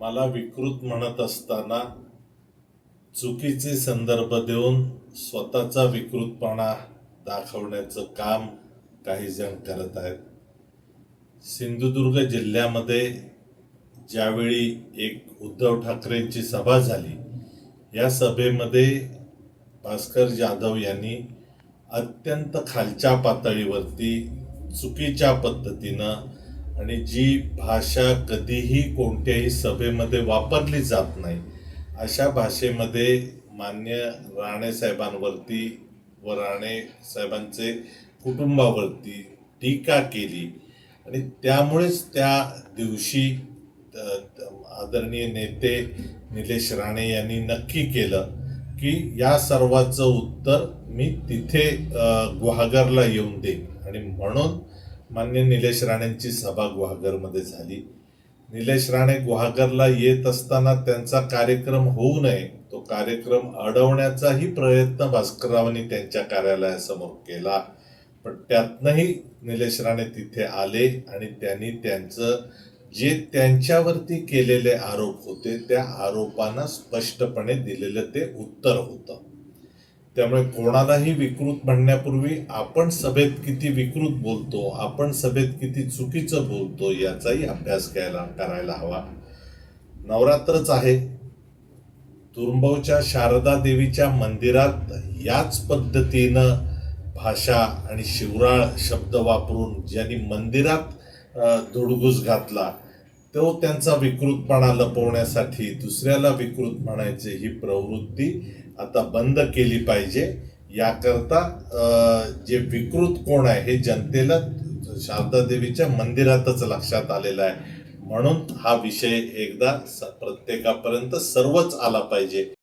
मला विकृत म्हणत असताना चुकीचे संदर्भ देऊन स्वतःचा विकृतपणा दाखवण्याचं काम काही जण करत आहेत. सिंधुदुर्ग जिल्ह्यामध्ये ज्यावेळी एक उद्धव ठाकरेंची सभा झाली या सभेमध्ये भास्कर जाधव यांनी अत्यंत खालच्या पातळीवरती चुकीच्या पद्धतीनं आणि जी भाषा कधीही कोणत्याही सभेमध्ये वापरली जात नाही अशा भाषेमध्ये मान्य राणे साहेबांवरती व राणे साहेबांचे कुटुंबावरती टीका केली. आणि त्यामुळेच त्या दिवशी आदरणीय नेते निलेश राणे यांनी नक्की केलं की या सर्वाचं उत्तर मी तिथे ग्वागरला गुहागरला येऊन देईन. आणि म्हणून मान्य निलेश राणेंची सभा गुहागरमध्ये झाली. निलेश राणे गुहागरला येत असताना त्यांचा कार्यक्रम होऊ नये तो कार्यक्रम अडवण्याचाही प्रयत्न भास्कररावांनी त्यांच्या कार्यालयासमोर केला. पण त्यातनंही निलेश राणे तिथे आले आणि त्यांनी त्यांचं जे त्यांच्यावरती केलेले आरोप होते त्या आरोपांना स्पष्टपणे दिलेलं ते उत्तर होतं. त्यामुळे कोणालाही विकृत म्हणण्यापूर्वी आपण सभेत किती विकृत बोलतो आपण सभेत किती चुकीचं बोलतो याचाही अभ्यास करायला करायला हवा. नवरात्रच आहे. तुरुंबवच्या शारदा देवीच्या मंदिरात याच पद्धतीनं भाषा आणि शिवराळ शब्द वापरून ज्यांनी मंदिरात धुडगूस घातला तो त्यांचा विकृतपणा लपवण्यासाठी दुसऱ्याला विकृत म्हणायची ही प्रवृत्ती आता बंद केली पाहिजे. याकरता जे विकृत कोण आहे हे जनतेला शारदा देवीच्या मंदिरातच लक्षात आलेलं आहे. म्हणून हा विषय एकदा प्रत्येकापर्यंत सर्वच आला पाहिजे.